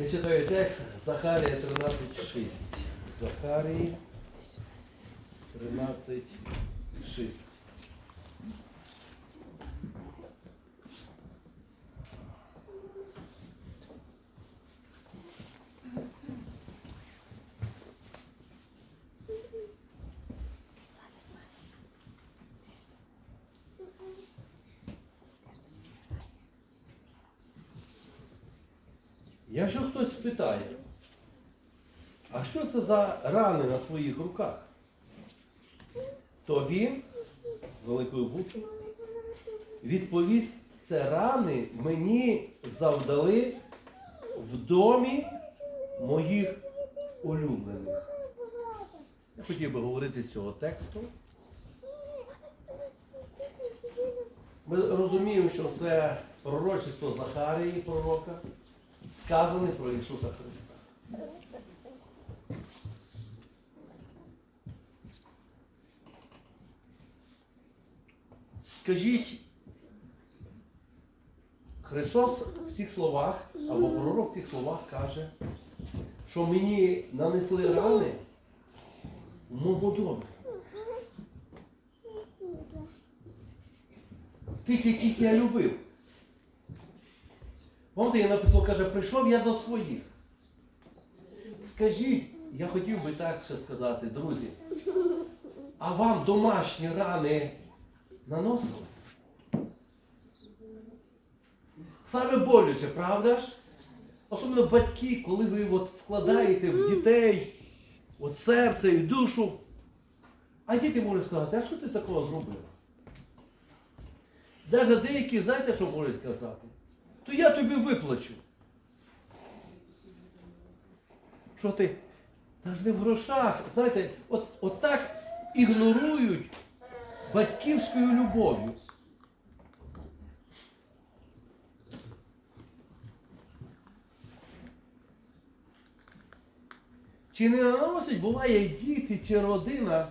Я читаю текст Захарія 13.6. Захарії 13.6. Якщо хтось спитає, а що це за рани на твоїх руках? То він, великою буквою, відповість, це рани мені завдали в домі моїх улюблених. Я хотів би говорити з цього тексту. Ми розуміємо, що це пророчество Захарії, пророка, сказане про Ісуса Христа. Скажіть, Христос в цих словах, або пророк в цих словах каже, що мені нанесли рани в моєму домі. Тих, яких я любив. Пам'ятаєте, я написав, каже, прийшов я до своїх. Скажіть, я хотів би так ще сказати, друзі, а вам домашні рани наносили? Саме болюче, правда ж? Особливо батьки, коли ви от вкладаєте в дітей от серце і душу. А діти можуть сказати, а що ти такого зробив? Навіть деякі, знаєте, що можуть сказати? То я тобі виплачу. Що ти? Та ж не в грошах. Знаєте, от, от так ігнорують батьківською любов'ю. Чи не наносять, буває, діти чи родина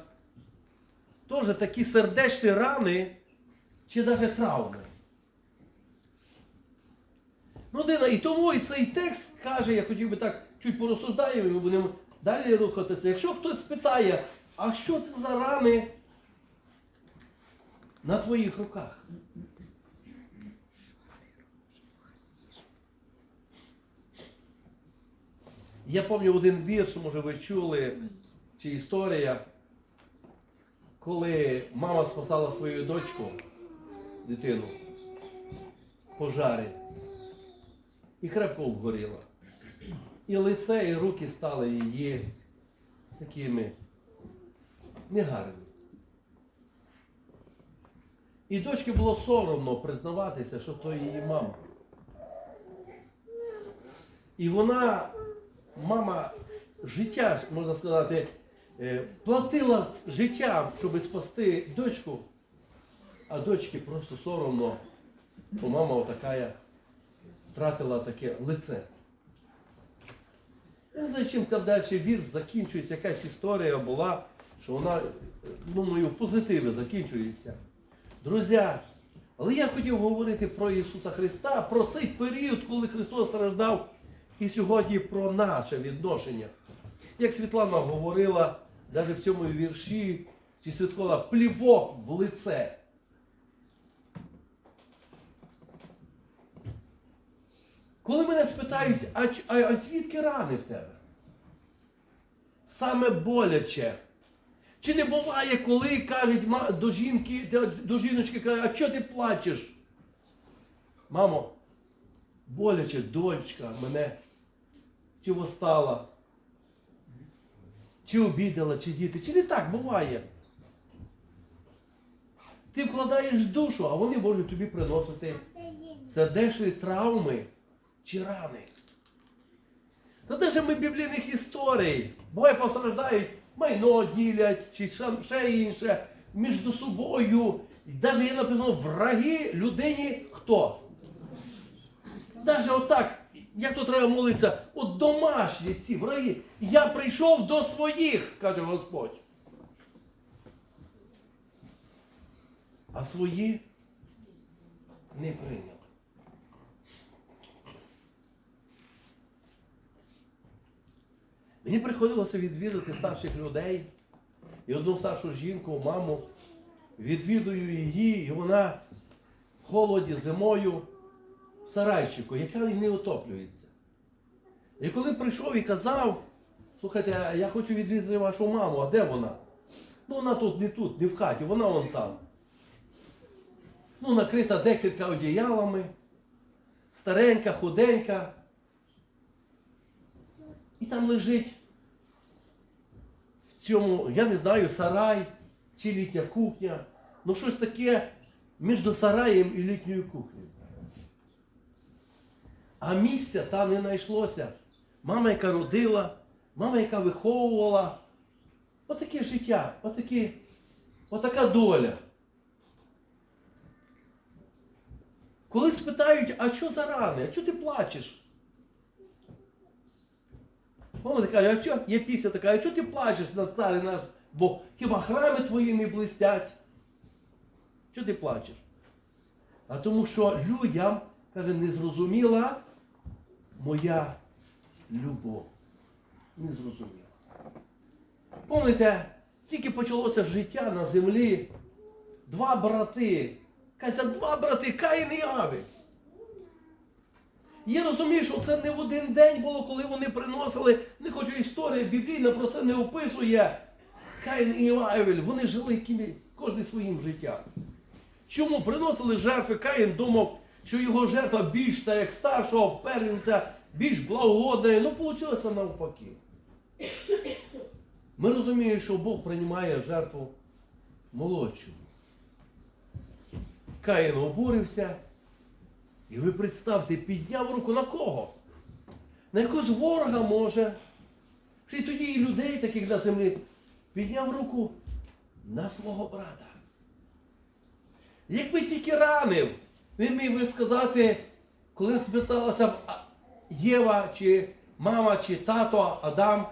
теж такі сердечні рани, чи навіть травми? Родина, і тому і цей текст каже, я хотів би так чуть порозсуждаємо, ми будемо далі рухатися. Якщо хтось спитає, а що це за рани на твоїх руках? Я пам'ятаю один вірш, може ви чули, чи історія, коли мама спасала свою дочку, дитину, пожарі, і крепко обгоріла. І лице, і руки стали її такими негарними. І дочці було соромно признаватися, що то її мама. І вона, мама, життя, можна сказати, е, платила життям, щоб спасти дочку, а дочці просто соромно, бо мама отакая втратила таке лице. Не знаю, чим там далі вірш закінчується, якась історія була, що вона, думаю, в позитиві закінчується. Друзі, але я хотів говорити про Ісуса Христа, про цей період, коли Христос страждав, і сьогодні про наше відношення. Як Світлана говорила, навіть в цьому вірші, чи святкова плівок в лице. Коли мене спитають, а, а, а звідки рани в тебе? Саме боляче. Чи не буває, коли кажуть до жінки, до, жіночки кажуть, а чого ти плачеш? Мамо, боляче, дочка мене чи восстала, чи обідала, чи діти. Чи не так буває? Ти вкладаєш душу, а вони можуть тобі приносити сердечні травми чи рани. Та ж ми біблійних історій? Буває постраждають, майно ділять, чи ще- інше, між собою. І навіть є написано враги людині хто? Навіть отак, як то треба молитися, от домашні ці враги. Я прийшов до своїх, каже Господь. А свої не прийняв. Мені приходилося відвідати старших людей. І одну старшу жінку, маму, відвідую її, і вона в холоді зимою в сарайчику, яка не отоплюється. І коли прийшов і казав, слухайте, я хочу відвідати вашу маму, а де вона? Ну вона тут, не тут, не в хаті, вона вон там. Ну, накрита декілька одіялами, старенька, худенька. І там лежить в цьому, я не знаю, сарай чи літня кухня. Ну щось таке між сараєм і літньою кухнею. А місця там не знайшлося. Мама, яка родила, мама, яка виховувала. Отаке життя, отакі, отака доля. Коли спитають, а що за рани, а чого ти плачеш? Мама каже, а що є пісня така, а чого ти плачеш на царі наш Бог? Хіба храми твої не блистять? Чого ти плачеш? А тому що людям, каже, не зрозуміла моя любов. Не зрозуміла. Помните, тільки почалося життя на землі, два брати. Каже, два брати, Каїн і Авель. Я розумію, що це не в один день було, коли вони приносили, не хочу історія біблійна про це не описує. Каїн і Авель, вони жили кожен своїм життям. Чому приносили жертви? Каїн думав, що його жертва більш та як старшого первенця, більш благогодна. Ну, вийшло навпаки. Ми розуміємо, що Бог приймає жертву молодшу. Каїн обурився. І ви представте, підняв руку на кого? На якогось ворога може. Ще тоді і людей, таких на землі, підняв руку на свого брата. Якби тільки ранив, він міг би сказати, коли спиталася Єва, чи мама, чи тато, Адам,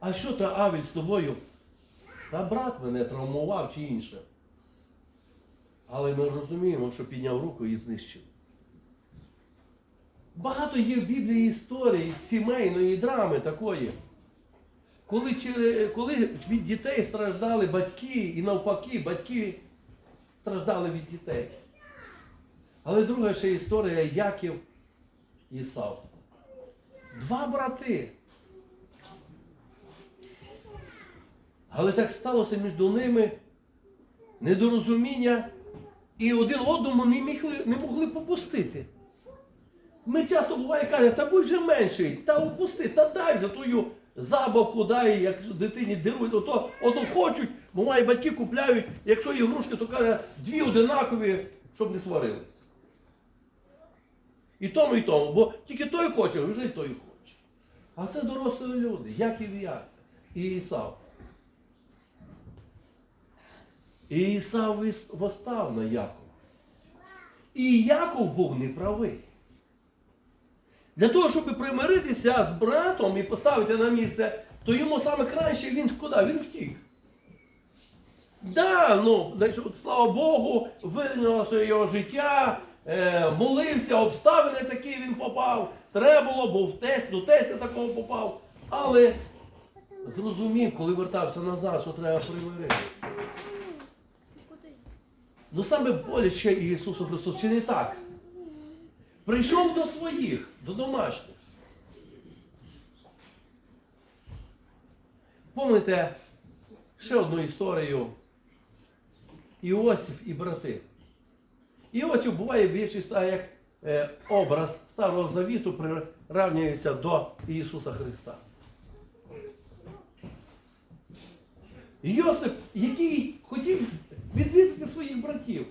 а що то Авель з тобою? Та брат мене травмував чи інше. Але ми розуміємо, що підняв руку і знищив. Багато є в Біблії історій сімейної драми такої. Коли, коли від дітей страждали батьки, і навпаки, батьки страждали від дітей. Але друга ще історія Яків і Ісав. Два брати. Але так сталося між ними недорозуміння, і один одному не, не могли попустити. Ми часто буває каже, та будь же менший, та опусти, та дай за твою забавку, дай, як дитині дарують, ото, ото хочуть, буває батьки купляють, якщо ігрушки, то каже, дві одинакові, щоб не сварились. І тому, і тому, бо тільки той хоче, вже й той хоче. А це дорослі люди, як і Віяк, і Ісав. І Ісав восстав на Якова. І Яков був неправий. Для того, щоб примиритися з братом і поставити на місце, то йому саме краще він куди? Він втік. Да, ну, значить, слава Богу, вирівнялося його життя, е, молився, обставини такі він попав. Треба було, бо в тесть, до тестя такого попав. Але зрозумів, коли вертався назад, що треба примиритися. Ну саме боляче Ісусу Христу, чи не так? Прийшов до своїх, до домашніх. Помните ще одну історію Іосиф і брати. Іосиф буває більшість, а як е, образ Старого Завіту приравнюється до Ісуса Христа. Йосип, який хотів відвідати своїх братів.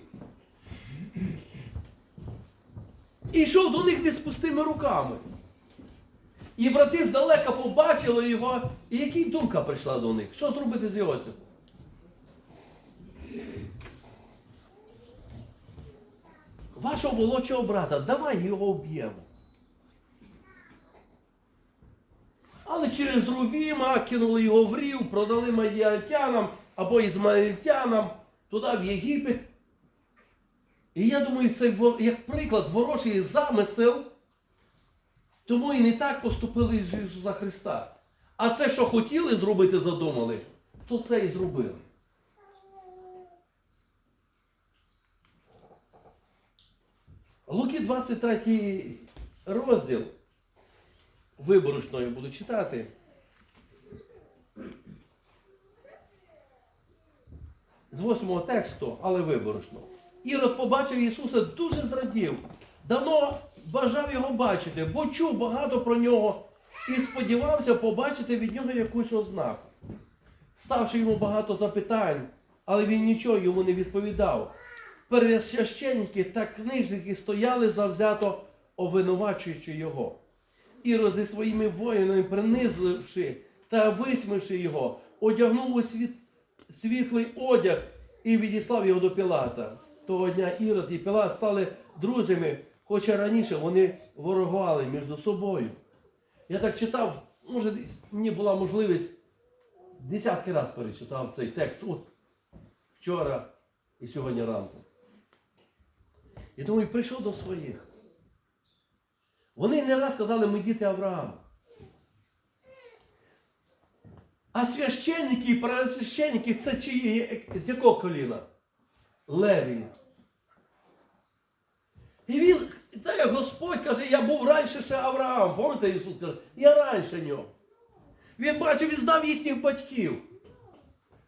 І йшов до них не з пустими руками. І брати здалека побачили його, і яка думка прийшла до них? Що зробити з Йосипом? Вашого молодшого брата, давай його об'ємо. Але через Рувіма кинули його в рів, продали мадіантянам або ізмаїльтянам туди в Єгипет. І я думаю, це як приклад ворожий замисел, тому і не так поступили з Ісуса Христа. А це, що хотіли зробити, задумали, то це і зробили. Луки 23 розділ. Виборочно я буду читати. З восьмого тексту, але виборочно. Ірод побачив Ісуса, дуже зрадів. Давно бажав його бачити, бо чув багато про нього і сподівався побачити від нього якусь ознаку. Ставши йому багато запитань, але він нічого йому не відповідав. Первосвященники та книжники стояли завзято обвинувачуючи його. Ірод зі своїми воїнами, принизивши та висмивши його, одягнув у світ, світлий одяг і відіслав його до Пілата. Того дня Ірод і Пілат стали друзями, хоча раніше вони ворогували між собою. Я так читав, може, мені була можливість десятки разів перечитав цей текст от вчора і сьогодні ранку. І думаю, прийшов до своїх. Вони не раз сказали, ми діти Авраама. А священники і правосвященники це чиї, з якого коліна? Леві. І він, та Господь каже, я був раніше ще Авраам. Пам'ятаєте, Ісус каже, я раніше нього. Він бачив, він знав їхніх батьків.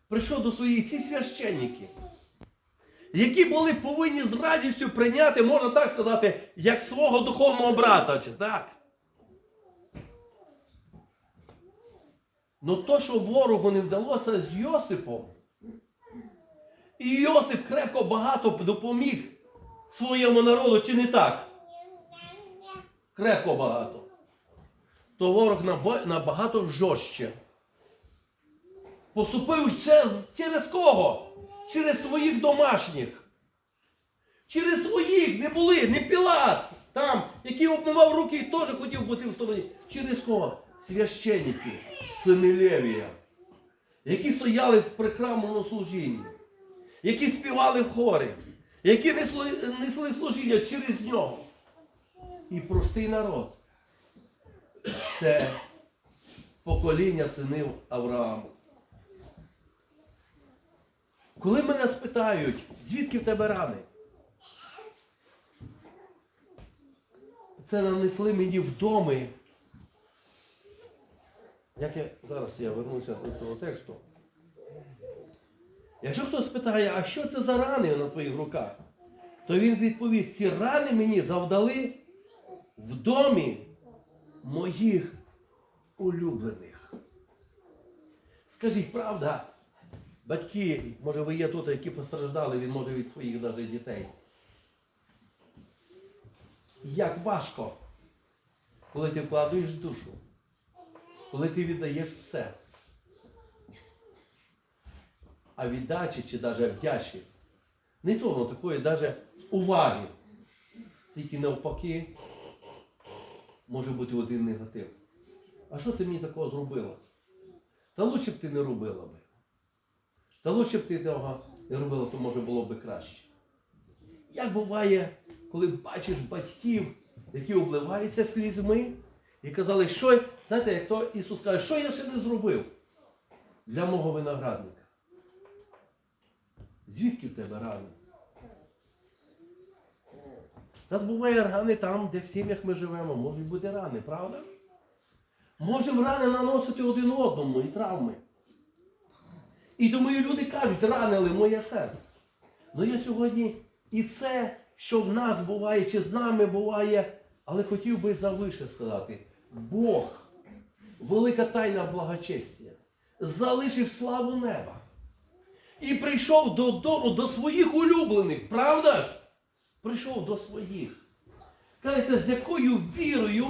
Прийшов до своїх ці священники, які були повинні з радістю прийняти, можна так сказати, як свого духовного брата. Чи так? Ну то, що ворогу не вдалося з Йосипом, і Йосип крепко багато допоміг своєму народу, чи не так? Крепко багато. То ворог набагато жорстче. Поступив ще через кого? Через своїх домашніх. Через своїх не були, не Пілат, там, який обмивав руки і теж хотів бути в стороні. Через кого? Священники, сини Левія, які стояли в прихрамному служінні, які співали в хорі, які несли, служіння через нього. І простий народ. Це покоління синів Аврааму. Коли мене спитають, звідки в тебе рани? Це нанесли мені вдома. Як я зараз я вернуся до цього тексту. Якщо хтось спитає, а що це за рани на твоїх руках, то він відповість, ці рани мені завдали в домі моїх улюблених. Скажіть, правда, батьки, може ви є тут, які постраждали, він може від своїх навіть дітей. Як важко, коли ти вкладаєш душу, коли ти віддаєш все. А віддачі чи навіть вдячі, не того такої навіть уваги. Тільки навпаки може бути один негатив. А що ти мені такого зробила? Та лучше б ти не робила би. Та лучше б ти того не робила, то може було б краще. Як буває, коли бачиш батьків, які обливаються слізьми, і казали, що, знаєте, як то Ісус каже, що я ще не зробив для мого виноградника? Звідки в тебе рани? У нас буває рани там, де в сім'ях ми живемо, можуть бути рани, правда? Можемо рани наносити один одному і травми. І і люди кажуть, ранили моє серце. Ну я сьогодні і це, що в нас буває, чи з нами буває, але хотів би завише сказати, Бог, велика тайна благочестя, залишив славу неба. І прийшов додому до своїх улюблених, правда ж? Прийшов до своїх. Кажеться, з якою вірою,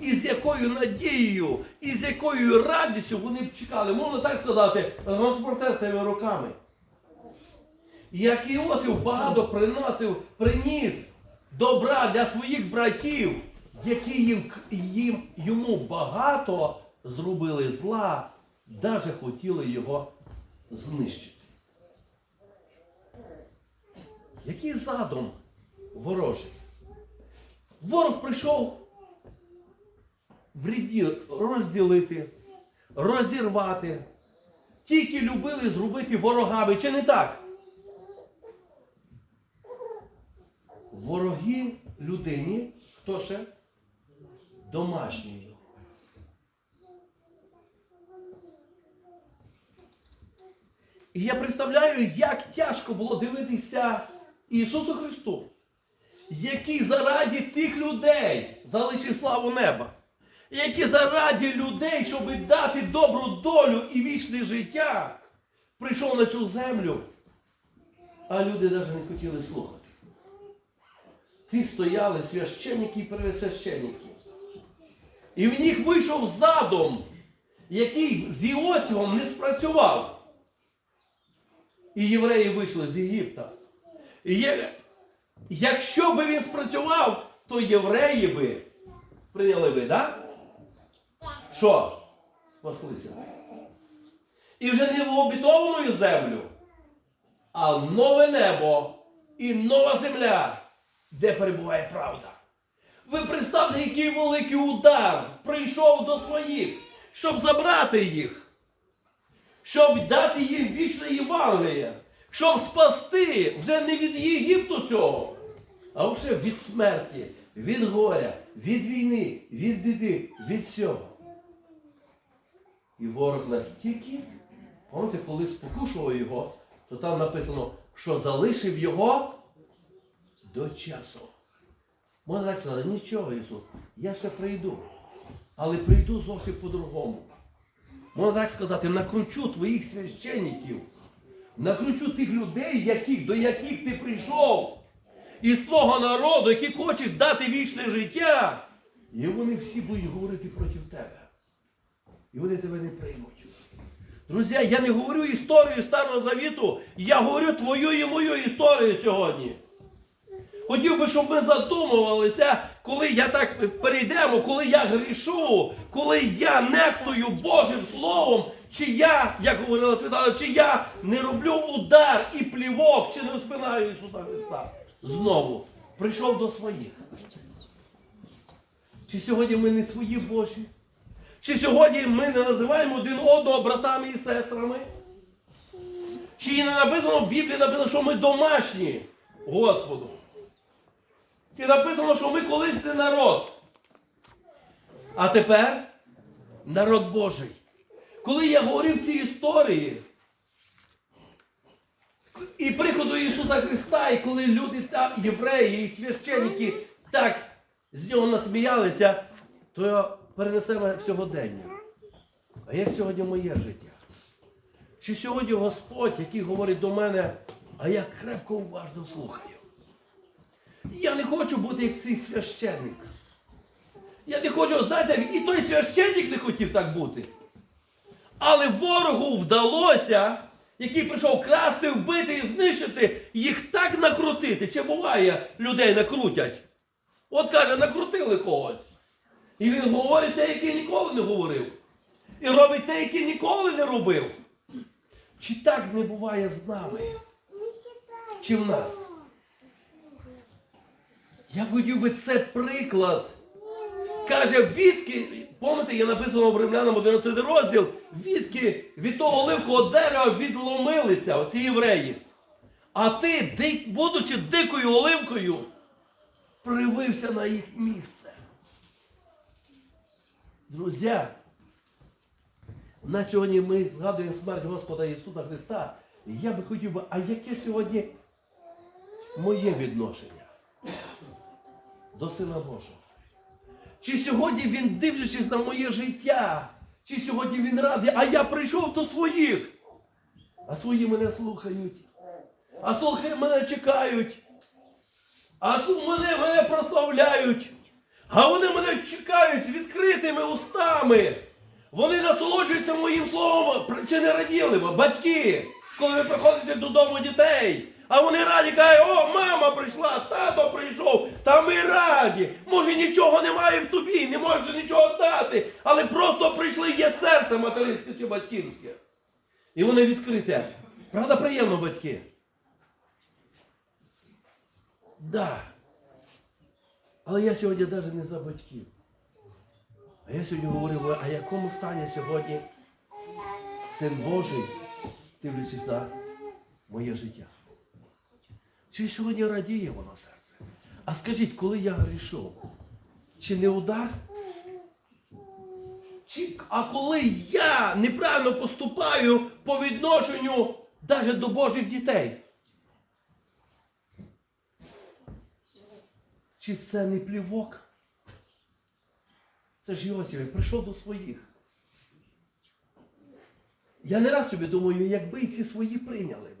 і з якою надією, і з якою радістю вони б чекали, можна так сказати, розпротертими руками. Як Іосиф багато приносив, приніс добра для своїх братів, які їм, їм йому багато зробили зла, навіть хотіли його знищити. Який задум ворожий? Ворог прийшов в ріді розділити, розірвати. Тільки любили зробити ворогами, чи не так? Вороги людині, хто ще? Домашньою. І я представляю, як тяжко було дивитися Ісусу Христу, який заради тих людей залишив славу неба, який заради людей, щоб дати добру долю і вічне життя, прийшов на цю землю, а люди навіть не хотіли слухати. Ті стояли священники і пересвященники. І в них вийшов задум, який з Іосифом не спрацював. І євреї вийшли з Єгипта. Якщо би він спрацював, то євреї би прийняли би, так? Що? Спаслися. І вже не в обітовану землю, а нове небо і нова земля, де перебуває правда. Ви представте, який великий удар прийшов до своїх, щоб забрати їх щоб дати їм вічне Євангеліє, щоб спасти вже не від Єгипту цього, а вже від смерті, від горя, від війни, від біди, від всього. І ворог настільки, пам'ятаєте, коли спокушував його, то там написано, що залишив його до часу. Можна так сказати, нічого, Ісус, я ще прийду, але прийду зовсім по-другому можна так сказати, накручу твоїх священників, накручу тих людей, яких, до яких ти прийшов, із твого народу, які хочеш дати вічне життя. І вони всі будуть говорити проти тебе. І вони тебе не приймуть. Друзі, я не говорю історію Старого Завіту, я говорю твою і мою історію сьогодні. Хотів би, щоб ми задумувалися, коли я так перейдемо, коли я грішу, коли я нехтую Божим Словом, чи я, як говорила Святана, чи я не роблю удар і плівок, чи не розпинаю Ісуса Христа. Знову прийшов до своїх. Чи сьогодні ми не свої Божі? Чи сьогодні ми не називаємо один одного братами і сестрами? Чи не написано в Біблії написано, що ми домашні Господу? І написано, що ми колись не народ. А тепер народ Божий. Коли я говорив ці історії і приходу Ісуса Христа, і коли люди там, євреї і священники так з нього насміялися, то перенесемо сьогодення. А як сьогодні моє життя? Чи сьогодні Господь, який говорить до мене, а я крепко уважно слухаю? Я не хочу бути як цей священник. Я не хочу, знаєте, і той священник не хотів так бути. Але ворогу вдалося, який прийшов красти, вбити і знищити, їх так накрутити. Чи буває, людей накрутять? От каже, накрутили когось. І він говорить те, яке ніколи не говорив. І робить те, яке ніколи не робив. Чи так не буває з нами? Чи в нас? Я хотів би це приклад. Каже, відки, пам'ятаєте, є написано в Римлянам 11 розділ, відки від того оливкового дерева відломилися, оці євреї. А ти, дик, будучи дикою оливкою, привився на їх місце. Друзі, на сьогодні ми згадуємо смерть Господа Ісуса Христа. Я би хотів би, а яке сьогодні моє відношення? до Сина Божого. Чи сьогодні він, дивлячись на моє життя, чи сьогодні він радий, а я прийшов до своїх, а свої мене слухають, а слухи мене чекають, а мене, мене прославляють, а вони мене чекають відкритими устами. Вони насолоджуються моїм словом, чи не раділи, батьки, коли ви приходите додому дітей. А вони раді кажуть, о, мама прийшла, тато прийшов, та ми раді. Може нічого немає в тобі, не можеш нічого дати, але просто прийшли є серце материнське чи батьківське. І вони відкрите. Правда, приємно, батьки? Да. Але я сьогодні навіть не за батьків. А я сьогодні говорив, а якому стані сьогодні Син Божий, дивлячись на моє життя. Чи сьогодні радіє воно серце? А скажіть, коли я грішов, чи не удар? Чи, а коли я неправильно поступаю по відношенню навіть до Божих дітей? Чи це не плівок? Це ж Йосиф він прийшов до своїх. Я не раз собі думаю, якби ці свої прийняли.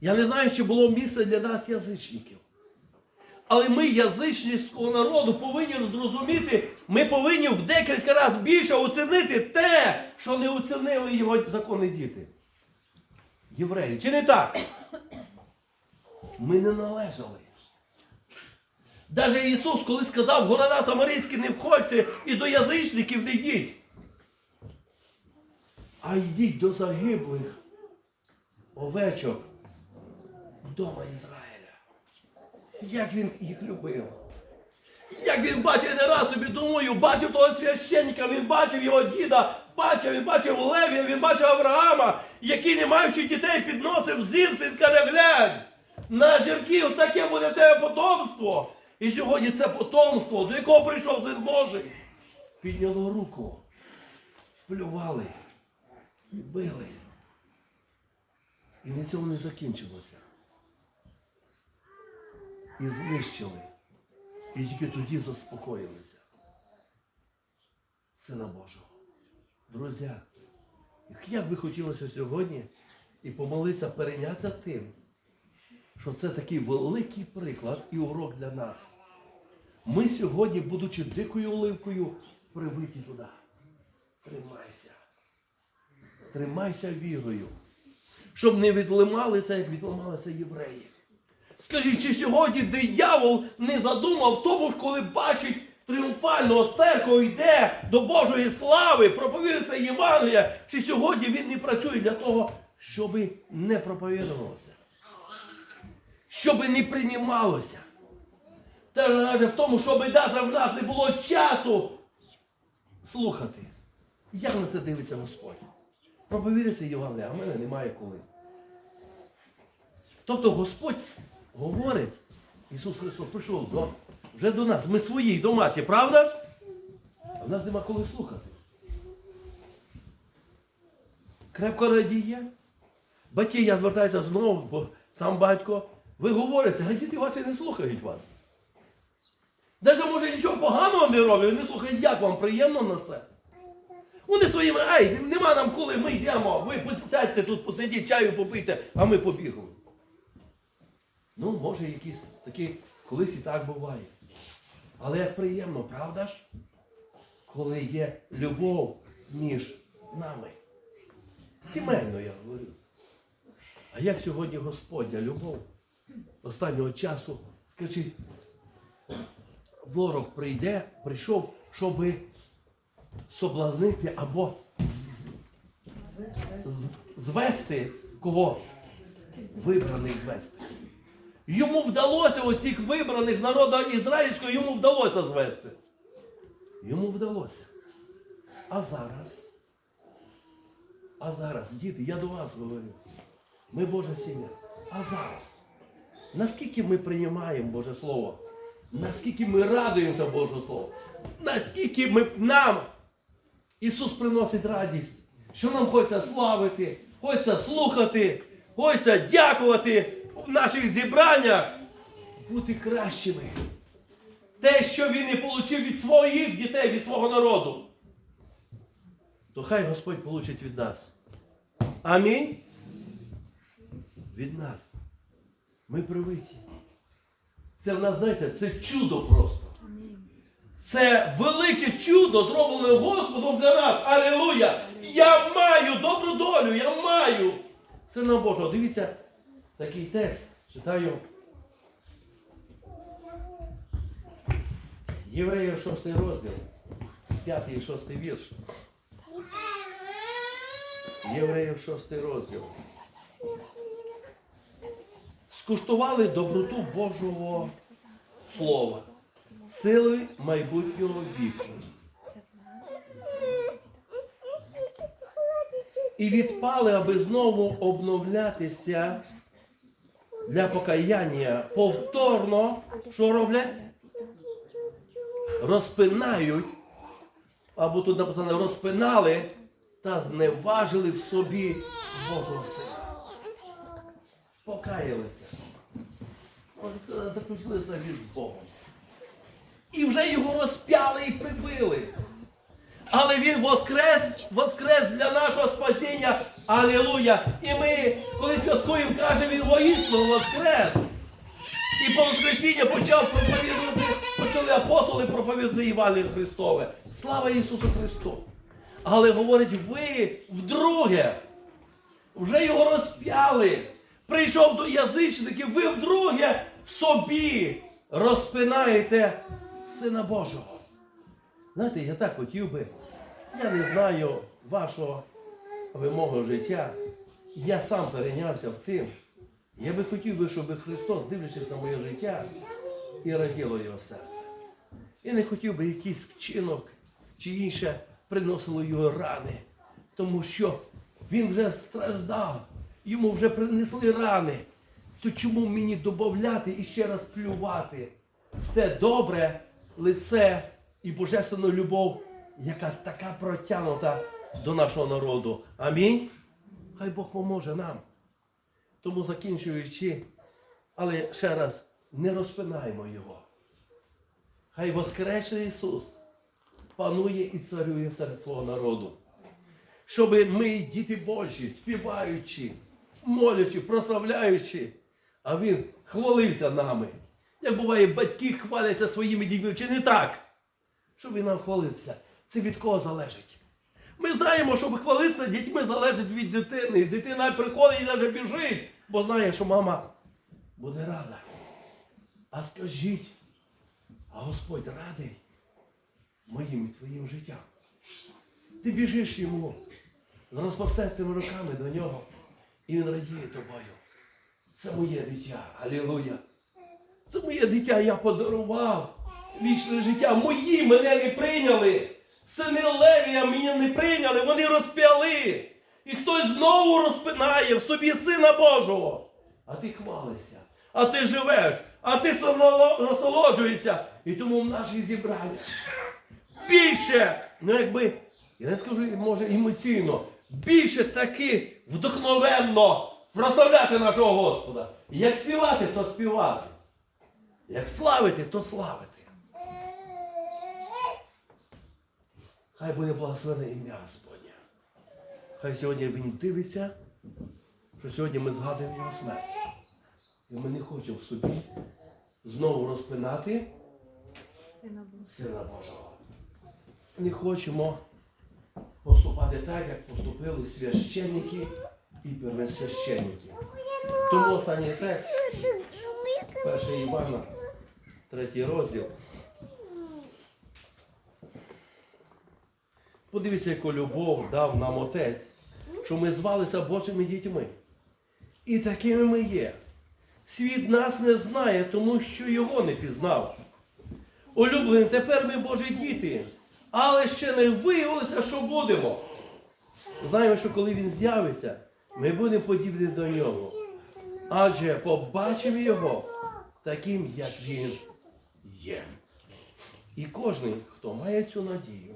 Я не знаю, чи було місце для нас язичників. Але ми, язичницького народу, повинні зрозуміти, ми повинні в декілька разів більше оцінити те, що не оцінили його законні діти. Євреї. Чи не так? Ми не належали. Даже Ісус, коли сказав, в города Самарійські не входьте і до язичників не йдіть. А йдіть до загиблих овечок вдома Ізраїля. Як він їх любив. Як він бачив не раз собі думаю, бачив того священника, він бачив його діда, бачив, він бачив Левія, він бачив Авраама, який, не маючи дітей, підносив зір, син каже, глянь, на зірків таке буде в тебе потомство. І сьогодні це потомство, до якого прийшов син Божий. Підняло руку, плювали били. І на цьому не закінчилося. І знищили. І тільки тоді заспокоїлися. Сина Божого. Друзі, як би хотілося сьогодні і помолитися, перейнятися тим, що це такий великий приклад і урок для нас. Ми сьогодні, будучи дикою оливкою, привиті туди. Тримайся. Тримайся вірою. Щоб не відламалися, як відламалися євреї. Скажіть, чи сьогодні диявол не задумав тому, коли бачить тріумфального церкву йде до Божої слави, проповідується Євангелія, чи сьогодні він не працює для того, щоб не проповідувалося, щоб не приймалося. Та навіть в тому, щоб навіть в нас не було часу слухати. Як на це дивиться Господь? Проповідується Євангелія, а в мене немає коли. Тобто Господь говорить, Ісус Христос прийшов до, вже до нас. Ми свої домашні, правда ж? А в нас нема коли слухати. Крепко радіє. Батьки, я звертаюся знову, бо сам батько. Ви говорите, а діти ваші не слухають вас. Навіть може нічого поганого не роблять, не слухають, як вам приємно на це. Вони своїми, ай, нема нам коли, ми йдемо, ви посядьте тут, посидіть, чаю попийте, а ми побігли. Ну, може, якісь такі, колись і так буває. Але як приємно, правда ж? Коли є любов між нами. Сімейно я говорю. А як сьогодні Господня любов останнього часу, скажіть, ворог прийде, прийшов, щоби соблазнити або звести кого? Вибраних звести. Йому вдалося оцих вибраних з народу ізраїльського, йому вдалося звести. Йому вдалося. А зараз? А зараз, діти, я до вас говорю. Ми Божа сім'я. А зараз? Наскільки ми приймаємо Боже Слово? Наскільки ми радуємося Божого Слова? Наскільки ми, нам Ісус приносить радість, що нам хочеться славити, хочеться слухати, хочеться дякувати наших зібраннях, бути кращими. Те, що він не отримав від своїх дітей, від свого народу, то хай Господь получить від нас. Амінь. Від нас. Ми привиті. Це в нас, знаєте, це чудо просто. Це велике чудо, зроблене Господом для нас. Алілуя! Я маю добру долю, я маю. Сина Божого. Дивіться такий текст. Читаю. Євреїв 6 розділ, 5 і 6 вірш. Євреїв 6 розділ. Скуштували доброту Божого Слова, сили майбутнього віку. і відпали, аби знову обновлятися для покаяння повторно, що роблять? Розпинають, або тут написано розпинали та зневажили в собі Божого Сина. Покаялися. Е, Заключили завіт Богом. І вже його розп'яли і прибили. Але він воскрес, воскрес для нашого спасіння. Алілуя! І ми, коли святкуємо, каже, він воїстину воскрес. І по воскресіння почав проповідувати, почали апостоли проповідати Євангеліє Христове. Слава Ісусу Христу! Але говорить, ви вдруге, вже його розп'яли. Прийшов до язичників, ви вдруге в собі розпинаєте Сина Божого. Знаєте, я так хотів би, я не знаю вашого вимогу життя. Я сам перейнявся в тим. Я би хотів би, щоб Христос, дивлячись на моє життя, і раділо його серце. Я не хотів би якийсь вчинок чи інше приносило його рани, тому що він вже страждав, йому вже принесли рани. То чому мені додати і ще раз плювати в те добре лице і божественну любов, яка така протягнута до нашого народу? Амінь. Хай Бог поможе нам. Тому закінчуючи, але ще раз не розпинаємо його. Хай воскресний Ісус панує і царює серед свого народу. Щоб ми, діти Божі, співаючи, молячи, прославляючи, а Він хвалився нами. Як буває, батьки хваляться своїми дітьми, чи не так? Щоб він нам хвалився. Це від кого залежить? Ми знаємо, щоб хвалитися дітьми залежить від дитини. Дитина приходить і навіть біжить, бо знає, що мама буде рада. А скажіть, а Господь радий моїм і твоїм життям. Ти біжиш йому з розпростертими руками до нього, і він радіє тобою. Це моє дитя, алілуя. Це моє дитя, я подарував вічне життя. Мої мене не прийняли. Сини Левія мене не прийняли, вони розп'яли. І хтось знову розпинає в собі Сина Божого. А ти хвалишся, а ти живеш, а ти насолоджуєшся. І тому в нашій зібранні більше, ну якби, я не скажу, може, емоційно, більше таки вдохновенно прославляти нашого Господа. Як співати, то співати. Як славити, то славити. Хай буде благословене ім'я Господнє. Хай сьогодні він дивиться, що сьогодні ми згадуємо його смерть. І ми не хочемо в собі знову розпинати Сина Божого. Не хочемо поступати так, як поступили священники і первосвященники. Тому останній текст, 1 Івана, третій розділ. Подивіться, яку любов дав нам Отець, що ми звалися Божими дітьми. І такими ми є. Світ нас не знає, тому що його не пізнав. Улюблені, тепер ми Божі діти, але ще не виявилося, що будемо. Знаємо, що коли він з'явиться, ми будемо подібні до нього. Адже побачимо його таким, як він є. І кожен, хто має цю надію,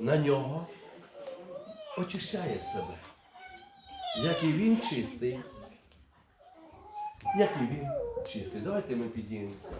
на нього очищає себе. Як і він чистий, як і він чистий. Давайте ми підіймемося.